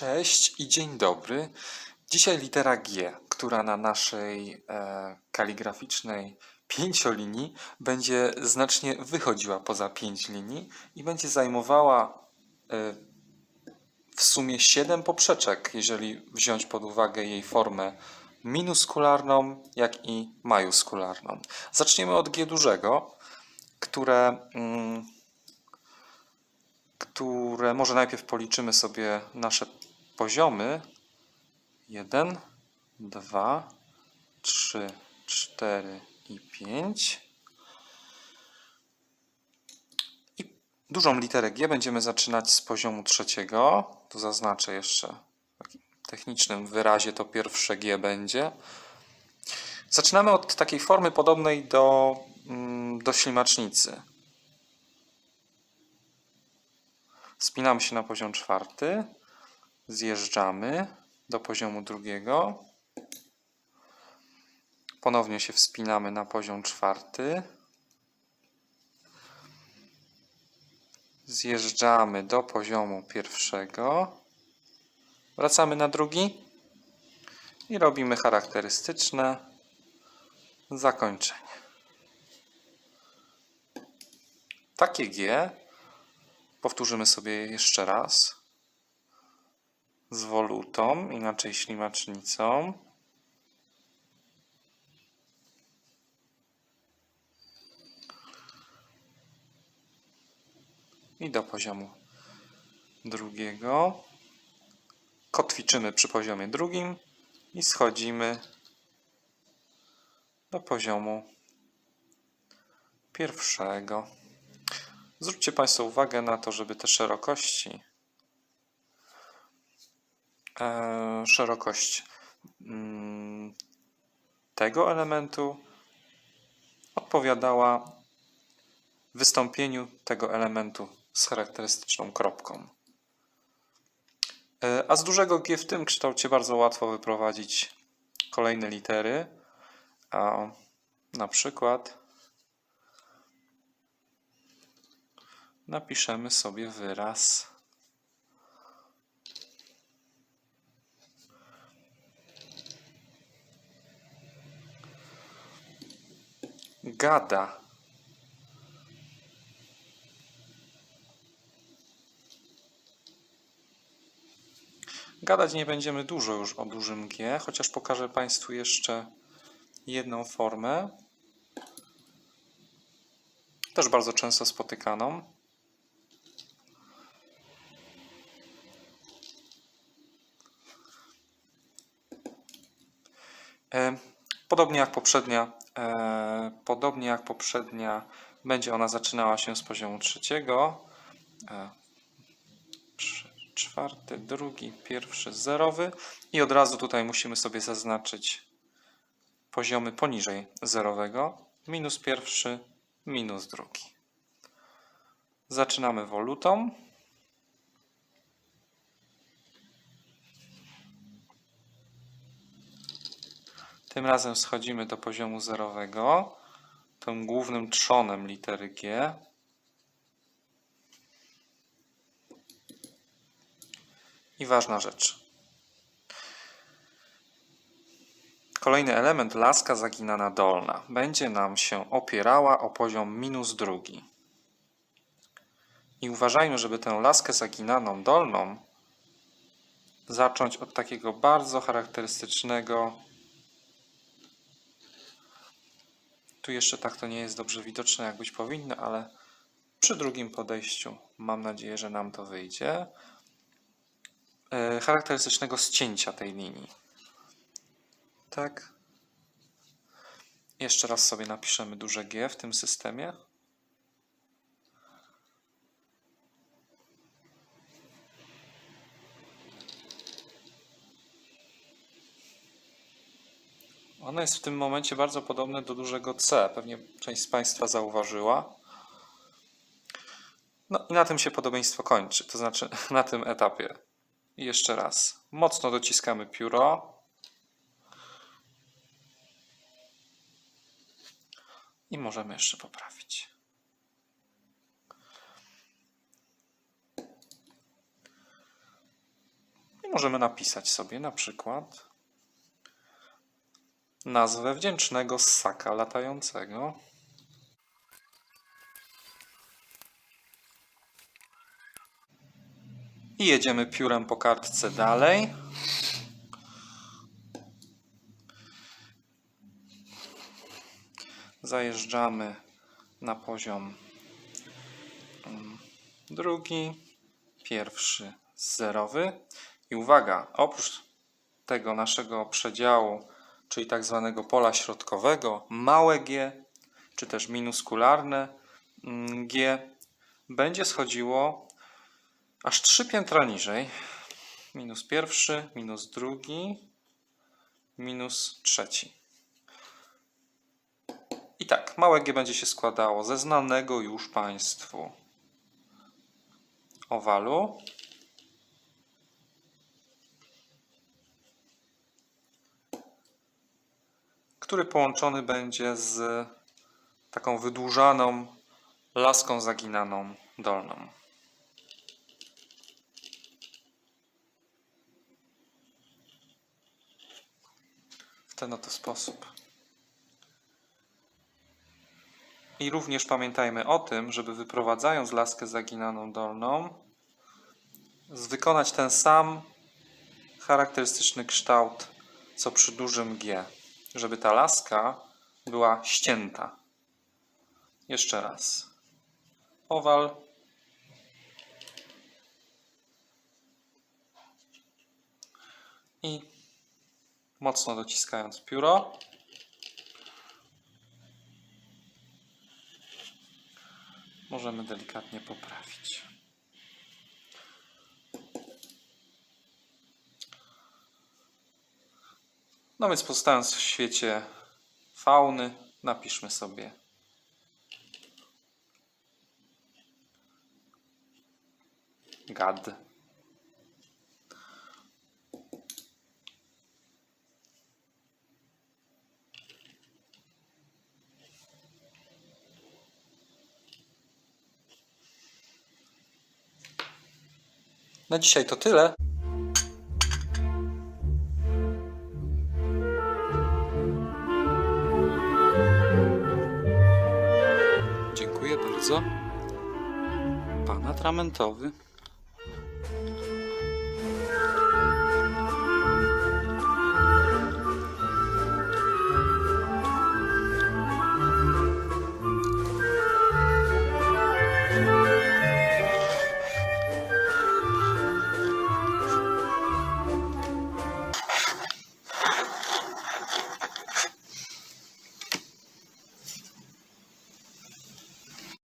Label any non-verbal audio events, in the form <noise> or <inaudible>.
Cześć i dzień dobry. Dzisiaj litera G, która na naszej e, kaligraficznej pięciolinii będzie znacznie wychodziła poza pięć linii i będzie zajmowała e, w sumie 7 poprzeczek, jeżeli wziąć pod uwagę jej formę minuskularną, jak i majuskularną. Zaczniemy od G dużego, które, mm, które może najpierw policzymy sobie nasze poziomy. 1, 2, 3, 4 i 5. I dużą literę G będziemy zaczynać z poziomu trzeciego. Tu zaznaczę jeszcze w technicznym wyrazie to pierwsze G będzie. Zaczynamy od takiej formy podobnej do, mm, do ślimacznicy. Spinamy się na poziom czwarty, zjeżdżamy do poziomu drugiego. Ponownie się wspinamy na poziom czwarty. Zjeżdżamy do poziomu pierwszego. Wracamy na drugi i robimy charakterystyczne zakończenie. Takie G powtórzymy sobie jeszcze raz z wolutą, inaczej ślimacznicą. I do poziomu drugiego. Kotwiczymy przy poziomie drugim i schodzimy do poziomu pierwszego. Zwróćcie Państwo uwagę na to, żeby te szerokości, szerokość mm, tego elementu odpowiadała wystąpieniu tego elementu z charakterystyczną kropką. E, A z dużego G w tym kształcie bardzo łatwo wyprowadzić kolejne litery. A na przykład napiszemy sobie wyraz gada. Gadać nie będziemy dużo już o dużym G, chociaż pokażę Państwu jeszcze jedną formę, też bardzo często spotykaną. E, Podobnie jak poprzednia, podobnie jak poprzednia, będzie ona zaczynała się z poziomu trzeciego. E, czwarty, drugi, pierwszy, zerowy i od razu tutaj musimy sobie zaznaczyć poziomy poniżej zerowego. Minus pierwszy, minus drugi. Zaczynamy wolutą. Tym razem schodzimy do poziomu zerowego, tym głównym trzonem litery G. I ważna rzecz. Kolejny element, laska zaginana dolna, będzie nam się opierała o poziom minus drugi. I uważajmy, żeby tę laskę zaginaną dolną zacząć od takiego bardzo charakterystycznego Tu jeszcze tak to nie jest dobrze widoczne, jak być powinno, ale przy drugim podejściu mam nadzieję, że nam to wyjdzie. E, Charakterystycznego ścięcia tej linii. Tak. Jeszcze raz sobie napiszemy duże G w tym systemie. Ono jest w tym momencie bardzo podobne do dużego C. Pewnie część z Państwa zauważyła. No i na tym się podobieństwo kończy, to znaczy <laughs> na tym etapie. I jeszcze raz. Mocno dociskamy pióro. I możemy jeszcze poprawić. I możemy napisać sobie na przykład nazwę wdzięcznego ssaka latającego. I jedziemy piórem po kartce dalej. Zajeżdżamy na poziom mm, drugi, pierwszy zerowy. I uwaga, oprócz tego naszego przedziału, czyli tak zwanego pola środkowego, małe g, czy też minuskularne mm, g, będzie schodziło aż trzy piętra niżej. Minus pierwszy, minus drugi, minus trzeci. I tak, małe g będzie się składało ze znanego już Państwu owalu. Który połączony będzie z taką wydłużaną laską zaginaną dolną. W ten oto sposób. I również pamiętajmy o tym, żeby wyprowadzając laskę zaginaną dolną, wykonać ten sam charakterystyczny kształt, co przy dużym G, żeby ta laska była ścięta. Jeszcze raz. Owal. I mocno dociskając pióro. Możemy delikatnie poprawić. No więc pozostając w świecie fauny, napiszmy sobie gad. Na dzisiaj to tyle. Bardzo. Pan atramentowy.